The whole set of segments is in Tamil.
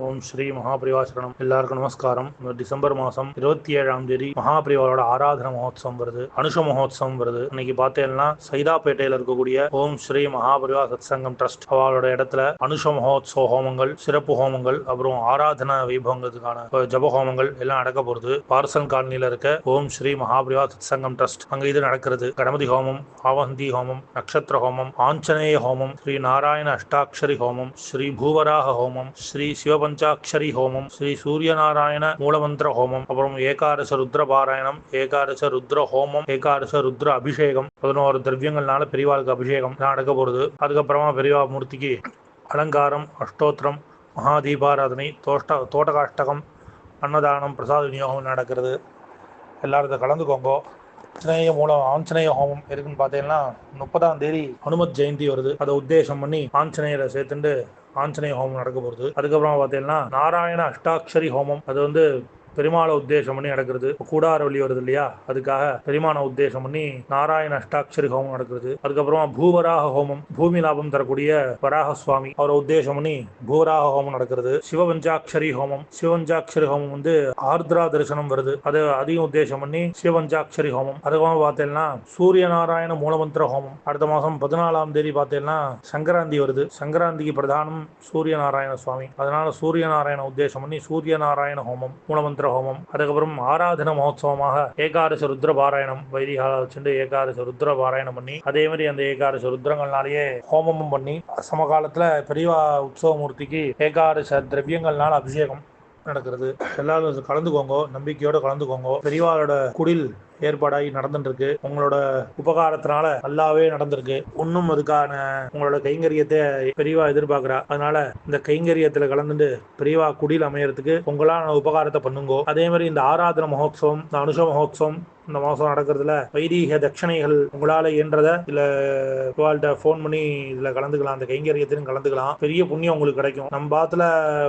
ஓம் ஸ்ரீ மகாபிரிவாசரணம் எல்லாருக்கும் நமஸ்காரம். டிசம்பர் மாதம் இருபத்தி ஏழாம் தேதி மகாபிரிவாவோட ஆராதன மகோத்சவம் வருது. அனுஷ மகோத்சவம் வருது. இன்னைக்கு பார்த்தேன்னா சைதாப்பேட்டையில் இருக்கக்கூடிய ஓம் ஸ்ரீ மகாபிரிவா சத்சங்கம் ட்ரஸ்ட் அவளோட இடத்துல அனுஷ மகோத்சவ ஹோமங்கள் சிறப்பு ஹோமங்கள் அப்புறம் ஆராதன வைபவங்கிறதுக்கான ஜப ஹோமங்கள் எல்லாம் நடக்க போகுது. பார்சல் காலனியில் இருக்க ஓம் ஸ்ரீ மகாபிரிவா சத்சங்கம் ட்ரஸ்ட். அங்க இது நடக்கிறது. கணபதி ஹோமம் ஆவந்தி ஹோமம் நட்சத்திர ஹோமம் ஆஞ்சநேய ஹோமம் ஸ்ரீ நாராயண அஷ்டாட்சரி ஹோமம் ஸ்ரீ பூவராக ஹோமம் ஸ்ரீ சிவ பஞ்சாட்சரி ஹோமம். ஸ்ரீ சூரியநாராயண மூலமந்திர ஹோமம். அப்புறம் ஏகாரச ருத்ர பாராயணம் ஏகாரச ருத்ர ஹோமம் ஏகாரச ருத்ர அபிஷேகம். பதினோரு திரவியங்கள்னால பெரியவாளுக்கு அபிஷேகம். நடக்க போகிறது அதுக்கப்புறமா பெரியவா மூர்த்திக்கு அலங்காரம் அஷ்டோத்திரம் மகாதீபாராதனை தோஷ்ட தோட்டகாஷ்டகம் அன்னதானம் பிரசாத விநியோகம் நடக்கிறது. எல்லாரும் இதை கலந்துக்கோங்க. ஆஞ்சநேய மூலம் ஆஞ்சநேய ஹோமம் இருக்குன்னு பார்த்தீங்கன்னா முப்பதாம் தேதி ஹனுமத் ஜெயந்தி வருது. அதை உத்தேசம் பண்ணி ஆஞ்சநேயரை சேர்த்துட்டு ஆஞ்சநேய ஹோமம் நடக்க போகிறது அதுக்கப்புறமா பார்த்தீங்கன்னா நாராயண அஷ்டாட்சரி ஹோமம். அது வந்து பெருமாளை உத்தேசம் பண்ணி நடக்கிறது. கூடார வழி வருது இல்லையா? அதுக்காக பெருமான உத்தேசம் பண்ணி நாராயண அஷ்டாட்சரி ஹோமம் நடக்கிறது. அதுக்கப்புறமா பூவராக ஹோமம் பூமி லாபம் தரக்கூடிய வராக சுவாமி அவரை உத்தேசம் பண்ணி பூவராக ஹோமம் நடக்கிறது. சிவபஞ்சாட்சரி ஹோமம் சிவபஞ்சாட்சரி ஹோமம் வந்து ஆர்திரா தரிசனம் வருது. அது அதிகம் உத்தேசம் பண்ணி சிவபஞ்சாட்சரி ஹோமம். அதுக்கப்புறமா பார்த்தீங்கன்னா சூரிய நாராயண மூலமந்திர ஹோமம். அடுத்த மாதம் பதினாலாம் தேதி பார்த்தீங்கன்னா சங்கராந்தி வருது. சங்கராந்திக்கு பிரதானம் சூரிய நாராயண சுவாமி. அதனால சூரிய நாராயண உத்தேசம் பண்ணி சூரிய நாராயண ஹோமம் மூலமந்திர ஹோமம் அதுக்கப்புறம் ஆராதன மகோத்சவமாக ஏகாதச ருத்ர பாராயணம். வைதிகால வச்சுட்டு ஏகாதச ருத்ர பாராயணம் பண்ணி அதே மாதிரி அந்த ஏகாதச ருத்ரங்கள்னாலேயே ஹோமமும் பண்ணி சமகாலத்துல பெரியவா உற்சவமூர்த்திக்கு ஏகாதச திரவியங்கள்னால அபிஷேகம் நடக்கிறது. எல்லாரும் கலந்துக்கோங்க நம்பிக்கையோட கலந்துக்கோங்க. பெரியவாரோட குடில் ஏற்பாடாகி நடந்துருக்கு உங்களோட உபகாரத்தினால நல்லாவே நடந்திருக்கு. இன்னும் அதுக்கான உங்களோட கைங்கரியத்தை பெரியவா எதிர்பார்க்கிறா. அதனால இந்த கைங்கரியத்துல கலந்துட்டு பெரியவா குடில் அமையறதுக்கு உங்களான உபகாரத்தை பண்ணுங்கோ. அதே மாதிரி இந்த ஆராதன மகோத்சவம் இந்த அனுஷ மகோத்சவம் இந்த மாதம் நடக்கிறதுல வைதீக தட்சணைகள் உங்களால் இயன்றத இல்லை இவாள்கிட்ட ஃபோன் பண்ணி இதில் கலந்துக்கலாம் அந்த கைங்கரியத்திலும் கலந்துக்கலாம். பெரிய புண்ணியம் உங்களுக்கு கிடைக்கும். நம்ம பாத்துல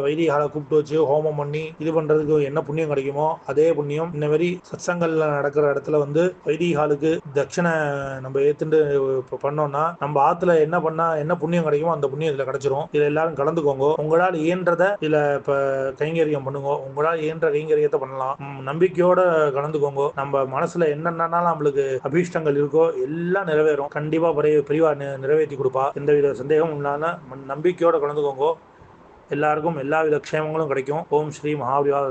வைதிகால கூப்பிட்டு வச்சு ஹோமம் பண்ணி இது பண்ணுறதுக்கு என்ன புண்ணியம் கிடைக்குமோ அதே புண்ணியம். இந்த மாதிரி சத்சங்கல்ல நடக்கிற இடத்துல வந்து வைதிகாலுக்கு தட்சணை நம்ம ஏத்துட்டு இப்போ பண்ணோம்னா நம்ம ஆத்துல என்ன பண்ணா என்ன புண்ணியம் கிடைக்குமோ அந்த புண்ணியம் இதில் கிடைச்சிரும். இதில் எல்லாரும் கலந்துக்கோங்க. உங்களால் இயன்றத இதில் இப்போ கைங்கரியம் பண்ணுங்க. உங்களால் இயன்ற கைங்கரியத்தை பண்ணலாம். நம்பிக்கையோட கலந்துக்கோங்க. நம்ம மனசுல என்னென்னலாம் நம்மளுக்கு அபீஷ்டங்கள் இருக்கோ எல்லாம் நிறைவேறும். கண்டிப்பா பெரிய பெரியவா நிறைவேற்றி கொடுப்பா. எந்தவித வித இல்லாம ம- நம்பிக்கையோட கலந்துக்கோங்க. எல்லாருக்கும் எல்லா வித க்ஷேமங்களும் கிடைக்கும். ஓம் ஸ்ரீ மகாவியா